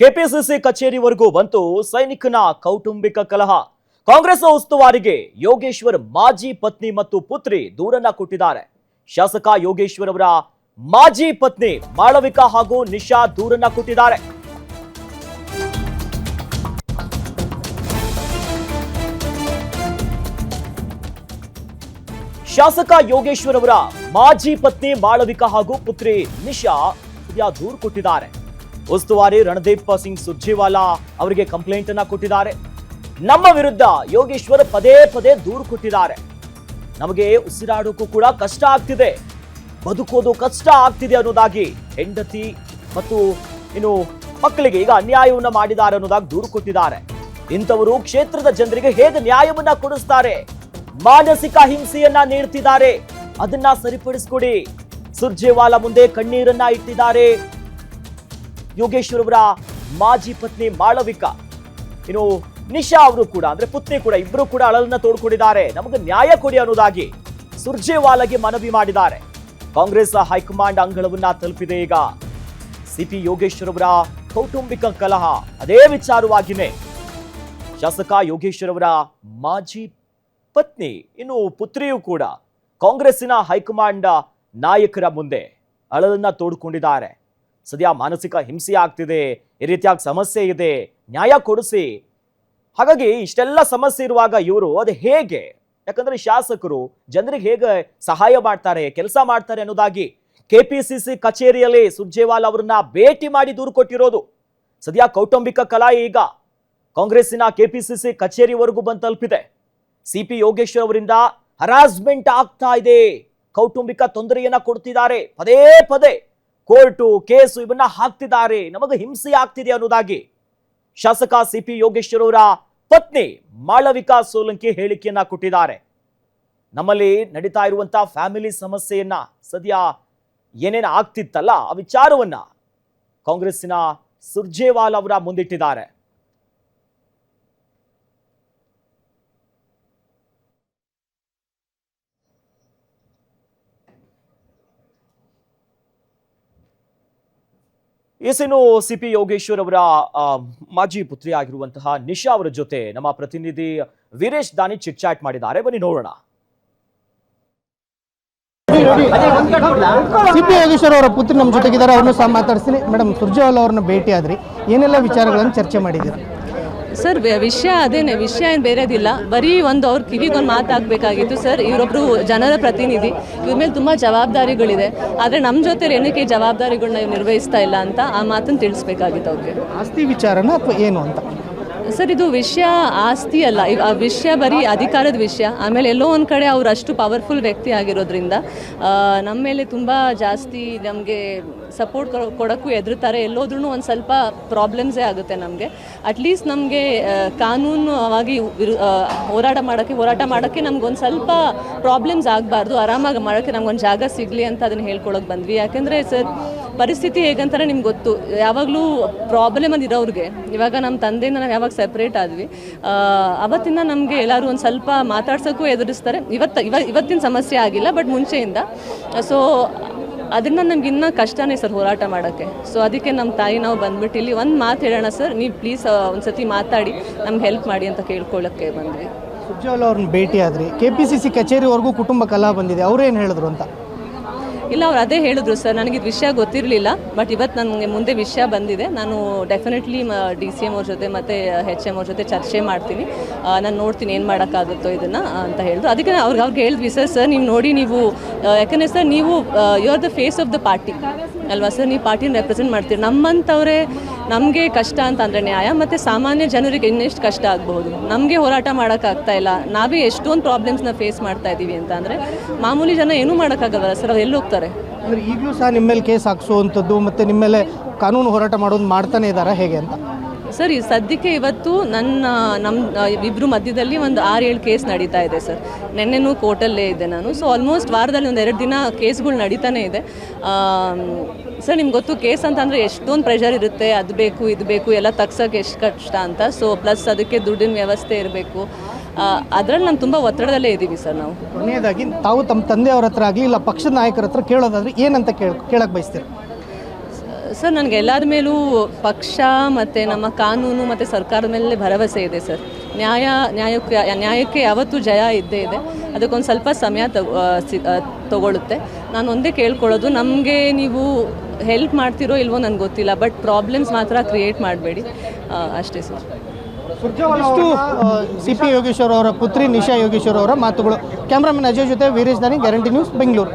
KPCC ಕಚೇರಿವರೆಗೂ ಬಂತು ಸೈನಿಕನ ಕೌಟುಂಬಿಕ ಕಲಹ. ಕಾಂಗ್ರೆಸ್ ಉಸ್ತುವಾರಿಗೆ ಯೋಗೇಶ್ವರ್ ಮಾಜಿ ಪತ್ನಿ ಮತ್ತು ಪುತ್ರಿ ದೂರನ್ನ ಕೊಟ್ಟಿದ್ದಾರೆ. ಶಾಸಕ ಯೋಗೇಶ್ವರ್ ಅವರ ಮಾಜಿ ಪತ್ನಿ ಮಾಳವಿಕಾ ಹಾಗೂ ನಿಶಾ ದೂರನ್ನ ಕೊಟ್ಟಿದ್ದಾರೆ. ಶಾಸಕ ಯೋಗೇಶ್ವರ್ ಅವರ ಮಾಜಿ ಪತ್ನಿ ಮಾಳವಿಕಾ ಹಾಗೂ ಪುತ್ರಿ ನಿಶಾ ದೂರು ಕೊಟ್ಟಿದ್ದಾರೆ. ಉಸ್ತುವಾರಿ ರಣದೀಪ್ ಸಿಂಗ್ ಸುರ್ಜೇವಾಲಾ ಅವರಿಗೆ ಕಂಪ್ಲೇಂಟ್ ಅನ್ನ ಕೊಟ್ಟಿದ್ದಾರೆ. ನಮ್ಮ ವಿರುದ್ಧ ಯೋಗೇಶ್ವರ್ ಪದೇ ಪದೇ ದೂರು ಕೊಟ್ಟಿದ್ದಾರೆ. ನಮಗೆ ಉಸಿರಾಡೋಕ್ಕೂ ಕೂಡ ಕಷ್ಟ ಆಗ್ತಿದೆ. ಬದುಕೋದು ಕಷ್ಟ ಆಗ್ತಿದೆ ಅನ್ನೋದಾಗಿ ಹೆಂಡತಿ ಮತ್ತು ಇನ್ನು ಮಕ್ಕಳಿಗೆ ಈಗ ಅನ್ಯಾಯವನ್ನ ಮಾಡಿದ್ದಾರೆ ಅನ್ನೋದಾಗಿ ದೂರು ಕೊಟ್ಟಿದ್ದಾರೆ. ಇಂಥವರು ಕ್ಷೇತ್ರದ ಜನರಿಗೆ ಹೇಗೆ ನ್ಯಾಯವನ್ನ ಕೊಡಿಸ್ತಾರೆ? ಮಾನಸಿಕ ಹಿಂಸೆಯನ್ನ ನೀಡ್ತಿದ್ದಾರೆ. ಅದನ್ನ ಸರಿಪಡಿಸ್ಕೊಡಿ. ಸುರ್ಜೇವಾಲಾ ಮುಂದೆ ಕಣ್ಣೀರನ್ನ ಇಟ್ಟಿದ್ದಾರೆ. ಯೋಗೇಶ್ವರ್ ಅವರ ಮಾಜಿ ಪತ್ನಿ ಮಾಳವಿಕಾ. ಇನ್ನು ನಿಶಾ ಅವರು ಕೂಡ, ಅಂದ್ರೆ ಪುತ್ನಿ ಕೂಡ, ಇಬ್ರು ಕೂಡ ಅಳಲನ್ನ ತೋಡ್ಕೊಂಡಿದ್ದಾರೆ. ನಮಗೆ ನ್ಯಾಯ ಕೊಡಿ ಅನ್ನೋದಾಗಿ ಸುರ್ಜೇವಾಲಾಗೆ ಮನವಿ ಮಾಡಿದ್ದಾರೆ. ಕಾಂಗ್ರೆಸ್ ಹೈಕಮಾಂಡ್ ಅಂಗಳವನ್ನ ತಲುಪಿದೆ ಈಗ. ಸಿಪಿ ಯೋಗೇಶ್ವರ್ ಅವರ ಕೌಟುಂಬಿಕ ಕಲಹ ಅದೇ ವಿಚಾರವಾಗಿನೇ. ಶಾಸಕ ಯೋಗೇಶ್ವರ್ ಅವರ ಮಾಜಿ ಪತ್ನಿ, ಇನ್ನು ಪುತ್ರಿಯೂ ಕೂಡ ಕಾಂಗ್ರೆಸ್ಸಿನ ಹೈಕಮಾಂಡ್ ನಾಯಕರ ಮುಂದೆ ಅಳಲನ್ನ ತೋಡ್ಕೊಂಡಿದ್ದಾರೆ. ಸದ್ಯ ಮಾನಸಿಕ ಹಿಂಸೆ ಆಗ್ತಿದೆ, ಈ ರೀತಿಯಾಗಿ ಸಮಸ್ಯೆ ಇದೆ, ನ್ಯಾಯ ಕೊಡಿಸಿ. ಹಾಗಾಗಿ ಇಷ್ಟೆಲ್ಲ ಸಮಸ್ಯೆ ಇರುವಾಗ ಇವರು ಅದು ಹೇಗೆ? ಯಾಕಂದ್ರೆ ಶಾಸಕರು ಜನರಿಗೆ ಹೇಗೆ ಸಹಾಯ ಮಾಡ್ತಾರೆ, ಕೆಲಸ ಮಾಡ್ತಾರೆ ಅನ್ನೋದಾಗಿ ಕೆಪಿ ಸಿ ಸಿ ಕಚೇರಿಯಲ್ಲಿ ಸುರ್ಜೇವಾಲ್ ಅವರನ್ನ ಭೇಟಿ ಮಾಡಿ ದೂರು ಕೊಟ್ಟಿರೋದು. ಸದ್ಯ ಕೌಟುಂಬಿಕ ಕಲಾ ಈಗ ಕಾಂಗ್ರೆಸ್ಸಿನ ಕೆ ಪಿ ಸಿ ಸಿ ಕಚೇರಿವರೆಗೂ ಬಂದು ತಲುಪಿದೆ. ಸಿಪಿ ಯೋಗೇಶ್ವರ್ ಅವರಿಂದ ಹರಾಸ್ಮೆಂಟ್ ಆಗ್ತಾ ಇದೆ. ಕೌಟುಂಬಿಕ ತೊಂದರೆಯನ್ನ ಕೊಡ್ತಿದ್ದಾರೆ. ಪದೇ ಪದೇ ಕೋರ್ಟು ಕೇಸು ಇವನ್ನ ಹಾಕ್ತಿದ್ದಾರೆ. ನಮಗೆ ಹಿಂಸೆ ಆಗ್ತಿದೆ ಅನ್ನೋದಾಗಿ ಶಾಸಕ ಸಿಪಿ ಯೋಗೇಶ್ವರ್ ಅವರ ಪತ್ನಿ ಮಾಳವಿಕಾ ಸೋಲಂಕಿ ಹೇಳಿಕೆಯನ್ನ ಕೊಟ್ಟಿದ್ದಾರೆ. ನಮ್ಮಲ್ಲಿ ನಡೀತಾ ಇರುವಂತಹ ಫ್ಯಾಮಿಲಿ ಸಮಸ್ಯೆಯನ್ನ ಸದ್ಯ ಏನೇನು ಆಗ್ತಿತ್ತಲ್ಲ, ಆ ವಿಚಾರವನ್ನ ಕಾಂಗ್ರೆಸ್ಸಿನ ಸುರ್ಜೇವಾಲ್ ಅವರ ಮುಂದಿಟ್ಟಿದ್ದಾರೆ. ಎಸಿನು ಸಿ ಪಿ ಯೋಗೇಶ್ವರ್ ಅವರ ಮಾಜಿ ಪುತ್ರಿ ಆಗಿರುವಂತಹ ನಿಶಾ ಅವರ ಜೊತೆ ನಮ್ಮ ಪ್ರತಿನಿಧಿ ವೀರೇಶ್ ದಾನಿ ಚಿಟ್ ಚಾಟ್ ಮಾಡಿದ್ದಾರೆ. ಬನ್ನಿ ನೋಡೋಣ. ಸಿಪಿ ಯೋಗೇಶ್ವರ್ ಅವರ ಪುತ್ರಿ ನಮ್ಮ ಜೊತೆಗಿದ್ದಾರೆ. ಅವ್ರನ್ನೂ ಸಹ ಮಾತಾಡ್ತೀನಿ ಮೇಡಮ್, ಸುರ್ಜೇವಾಲ್ ಅವ್ರನ್ನ ಭೇಟಿ ಆದ್ರಿ ಏನೆಲ್ಲ ವಿಚಾರಗಳನ್ನು ಚರ್ಚೆ ಮಾಡಿದ್ದೀರಾ? ಸರ್ ವಿಷಯ ಅದೇನೆ, ವಿಷಯ ಏನು ಬೇರೆದಿಲ್ಲ. ಬರೀ ಒಂದು ಅವ್ರ ಕಿವಿಗೊಂದು ಮಾತಾಗಬೇಕಾಗಿತ್ತು ಸರ್ ಇವರೊಬ್ಬರು ಜನರ ಪ್ರತಿನಿಧಿ. ಇವ್ರ ಮೇಲೆ ತುಂಬ ಜವಾಬ್ದಾರಿಗಳಿದೆ. ಆದರೆ ನಮ್ಮ ಜೊತೆ ಏನಕ್ಕೆ ಜವಾಬ್ದಾರಿಗಳನ್ನ ನಿರ್ವಹಿಸ್ತಾ ಇಲ್ಲ ಅಂತ ಆ ಮಾತನ್ನು ತಿಳಿಸ್ಬೇಕಾಗಿತ್ತು ಅವ್ರಿಗೆ. ಆಸ್ತಿ ವಿಚಾರನ ಅಥವಾ ಏನು ಅಂತ? ಸರ್, ಇದು ವಿಷಯ ಆಸ್ತಿ ಅಲ್ಲ. ಆ ವಿಷಯ ಬರೀ ಅಧಿಕಾರದ ವಿಷಯ. ಆಮೇಲೆ ಎಲ್ಲೋ ಒಂದು ಕಡೆ ಅವ್ರು ಅಷ್ಟು ಪವರ್ಫುಲ್ ವ್ಯಕ್ತಿ ಆಗಿರೋದ್ರಿಂದ ನಮ್ಮ ಮೇಲೆ ತುಂಬ ಜಾಸ್ತಿ ನಮಗೆ ಸಪೋರ್ಟ್ ಕೊಡೋಕ್ಕೂ ಎದುರುತ್ತಾರೆ ಎಲ್ಲೋದ್ರೂ ಒಂದು ಸ್ವಲ್ಪ ಪ್ರಾಬ್ಲಮ್ಸೇ ಆಗುತ್ತೆ ನಮಗೆ. ಅಟ್ಲೀಸ್ಟ್ ನಮಗೆ ಕಾನೂನುವಾಗಿ ಹೋರಾಟ ಮಾಡೋಕ್ಕೆ ಹೋರಾಟ ಮಾಡೋಕ್ಕೆ ನಮ್ಗೊಂದು ಸ್ವಲ್ಪ ಪ್ರಾಬ್ಲಮ್ಸ್ ಆಗಬಾರ್ದು. ಆರಾಮಾಗಿ ಮಾಡೋಕ್ಕೆ ನಮ್ಗೊಂದು ಜಾಗ ಸಿಗಲಿ ಅಂತ ಅದನ್ನು ಹೇಳ್ಕೊಳಕ್ಕೆ ಬಂದ್ವಿ. ಯಾಕೆಂದರೆ ಸರ್ ಪರಿಸ್ಥಿತಿ ಹೇಗಂತಾರೆ ನಿಮ್ಗೆ ಗೊತ್ತು. ಯಾವಾಗಲೂ ಪ್ರಾಬ್ಲಮ್ ಅಲ್ಲಿ ಇರೋರಿಗೆ ಇವಾಗ ನಮ್ಮ ತಂದೆಯಿಂದ ನಾವು ಯಾವಾಗ ಸೆಪ್ರೇಟ್ ಆದ್ವಿ ಅವತ್ತಿಂದ ನಮಗೆ ಎಲ್ಲರೂ ಒಂದು ಸ್ವಲ್ಪ ಮಾತಾಡ್ಸೋಕ್ಕೂ ಎದುರಿಸ್ತಾರೆ. ಇವತ್ತು, ಇವ, ಇವತ್ತಿನ ಸಮಸ್ಯೆ ಆಗಿಲ್ಲ ಬಟ್ ಮುಂಚೆಯಿಂದ. ಸೊ ಅದರಿಂದ ನಮ್ಗೆ ಇನ್ನೂ ಕಷ್ಟನೇ ಸರ್ ಹೋರಾಟ ಮಾಡೋಕ್ಕೆ. ಸೊ ಅದಕ್ಕೆ ನಮ್ಮ ತಾಯಿ ನಾವು ಬಂದ್ಬಿಟ್ಟು ಇಲ್ಲಿ ಒಂದು ಮಾತು ಹೇಳೋಣ ಸರ್. ನೀವು ಪ್ಲೀಸ್ ಒಂದು ಸತಿ ಮಾತಾಡಿ, ನಮ್ಗೆ ಹೆಲ್ಪ್ ಮಾಡಿ ಅಂತ ಕೇಳ್ಕೊಳ್ಳೋಕ್ಕೆ ಬಂದ್ವಿ. ಸುಜ್ಜೋಲ್ ಅವ್ರನ್ನ ಭೇಟಿ ಆದ್ರಿ. ಕೆ ಪಿ ಸಿ ಸಿ ಕಚೇರಿವರೆಗೂ ಕುಟುಂಬ ಕಲಾ ಬಂದಿದೆ. ಅವ್ರೇನು ಹೇಳಿದ್ರು ಅಂತ? ಇಲ್ಲ, ಅವ್ರು ಅದೇ ಹೇಳಿದ್ರು, ಸರ್, ನನಗೆ ಇದು ವಿಷಯ ಗೊತ್ತಿರಲಿಲ್ಲ, ಬಟ್ ಇವತ್ತು ನನಗೆ ಮುಂದೆ ವಿಷಯ ಬಂದಿದೆ. ನಾನು ಡೆಫಿನೆಟ್ಲಿ ಡಿ ಸಿ ಎಂ ಅವ್ರ ಜೊತೆ ಮತ್ತು ಹೆಚ್ ಎಂ ಅವ್ರ ಜೊತೆ ಚರ್ಚೆ ಮಾಡ್ತೀನಿ. ನಾನು ನೋಡ್ತೀನಿ ಏನು ಮಾಡೋಕ್ಕಾಗುತ್ತೋ ಇದನ್ನು, ಅಂತ ಹೇಳಿದ್ರು. ಅದಕ್ಕೆ ಅವ್ರಿಗೆ ಅವ್ರಿಗೆ ಹೇಳಿದ್ವಿ, ಸರ್ ಸರ್, ನೀವು ನೋಡಿ ನೀವು ಯಾಕಂದರೆ ಸರ್, ನೀವು you are the face of the party ಅಲ್ವಾ? ಸರ್, ನೀವು ಪಾರ್ಟಿನ ರೆಪ್ರೆಸೆಂಟ್ ಮಾಡ್ತೀರಿ. ನಮ್ಮಂಥವ್ರೆ ನಮಗೆ ಕಷ್ಟ ಅಂತ ಅಂದರೆ ನ್ಯಾಯ, ಮತ್ತು ಸಾಮಾನ್ಯ ಜನರಿಗೆ ಇನ್ನೆಷ್ಟು ಕಷ್ಟ ಆಗಬಹುದು? ನಮಗೆ ಹೋರಾಟ ಮಾಡೋಕ್ಕಾಗ್ತಾ ಇಲ್ಲ. ನಾವೇ ಎಷ್ಟೊಂದು ಪ್ರಾಬ್ಲಮ್ಸ್ನ ಫೇಸ್ ಮಾಡ್ತಾ ಇದ್ದೀವಿ ಅಂತ ಅಂದರೆ, ಮಾಮೂಲಿ ಜನ ಏನೂ ಮಾಡೋಕ್ಕಾಗಲ್ಲ ಸರ್, ಅವ್ರು ಎಲ್ಲಿ ಹೋಗ್ತಾರೆ? ಅಂದರೆ ಈಗಲೂ ಸಹ ನಿಮ್ಮ ಮೇಲೆ ಕೇಸ್ ಹಾಕ್ಸುವಂಥದ್ದು, ಮತ್ತು ನಿಮ್ಮ ಮೇಲೆ ಕಾನೂನು ಹೋರಾಟ ಮಾಡೋದು ಮಾಡ್ತಾನೆ ಇದ್ದಾರೆ ಹೇಗೆ ಅಂತ? ಸರ್, ಈ ಸದ್ಯಕ್ಕೆ ಇವತ್ತು ನನ್ನ ನಮ್ಮ ಇಬ್ಬರು ಮಧ್ಯದಲ್ಲಿ ಒಂದು ಆರು ಏಳು ಕೇಸ್ ನಡೀತಾ ಇದೆ ಸರ್. ನಿನ್ನೆನೂ ಕೋರ್ಟಲ್ಲೇ ಇದ್ದೆ ನಾನು. ಸೊ ಆಲ್ಮೋಸ್ಟ್ ವಾರದಲ್ಲಿ ಒಂದು ಎರಡು ದಿನ ಕೇಸ್ಗಳು ನಡೀತಾನೆ ಇದೆ. ಸರ್, ನಿಮ್ಗೆ ಗೊತ್ತು, ಕೇಸ್ ಅಂತಂದರೆ ಎಷ್ಟೊಂದು ಪ್ರೆಷರ್ ಇರುತ್ತೆ. ಅದು ಬೇಕು, ಇದು ಬೇಕು, ಎಲ್ಲ ತಗ್ಸೋಕೆ ಎಷ್ಟು ಕಷ್ಟ ಅಂತ. ಸೊ ಪ್ಲಸ್ ಅದಕ್ಕೆ ದುಡ್ಡಿನ ವ್ಯವಸ್ಥೆ ಇರಬೇಕು. ಅದರಲ್ಲಿ ನಾನು ತುಂಬ ಒತ್ತಡದಲ್ಲೇ ಇದ್ದೀವಿ ಸರ್ ನಾವು. ಕೊನೆಯದಾಗಿ ತಾವು ತಮ್ಮ ತಂದೆಯವರ ಹತ್ರ ಆಗಲಿ, ಇಲ್ಲ ಪಕ್ಷದ ನಾಯಕರ ಹತ್ರ ಕೇಳೋದಾದ್ರೆ ಏನಂತ ಕೇಳ ಕೇಳಕ್ಕೆ ಬಯಸ್ತೀರಾ? ಸರ್ ನನಗೆ ಎಲ್ಲರ ಮೇಲೂ ಪಕ್ಷ ಮತ್ತು ನಮ್ಮ ಕಾನೂನು ಮತ್ತು ಸರ್ಕಾರದ ಮೇಲೆ ಭರವಸೆ ಇದೆ ಸರ್. ನ್ಯಾಯ ನ್ಯಾಯಕ್ಕೆ ನ್ಯಾಯಕ್ಕೆ ಯಾವತ್ತೂ ಜಯ ಇದ್ದೇ ಇದೆ. ಅದಕ್ಕೊಂದು ಸ್ವಲ್ಪ ಸಮಯ ತಗೊ ಸಿ ತಗೊಳುತ್ತೆ. ನಾನು ಒಂದೇ ಕೇಳ್ಕೊಳ್ಳೋದು ನಮಗೆ ನೀವು ಹೆಲ್ಪ್ ಮಾಡ್ತಿರೋ ಇಲ್ವೋ ನನಗೆ ಗೊತ್ತಿಲ್ಲ ಬಟ್ ಪ್ರಾಬ್ಲಮ್ಸ್ ಮಾತ್ರ ಕ್ರಿಯೇಟ್ ಮಾಡಬೇಡಿ. ಅಷ್ಟೇ ಸರ್. ಇಷ್ಟು ಸಿ ಪಿ ಯೋಗೇಶ್ವರ್ ಅವರ ಪುತ್ರಿ ನಿಶಾ ಯೋಗೇಶ್ವರ್ ಅವರ ಮಾತುಗಳು. ಕ್ಯಾಮ್ರಾಮನ್ ಅಜಯ್ ಜೊತೆ ವೀರೇಶ್ ದಾನಿ ಗ್ಯಾರಂಟಿ ನ್ಯೂಸ್ ಬೆಂಗಳೂರು.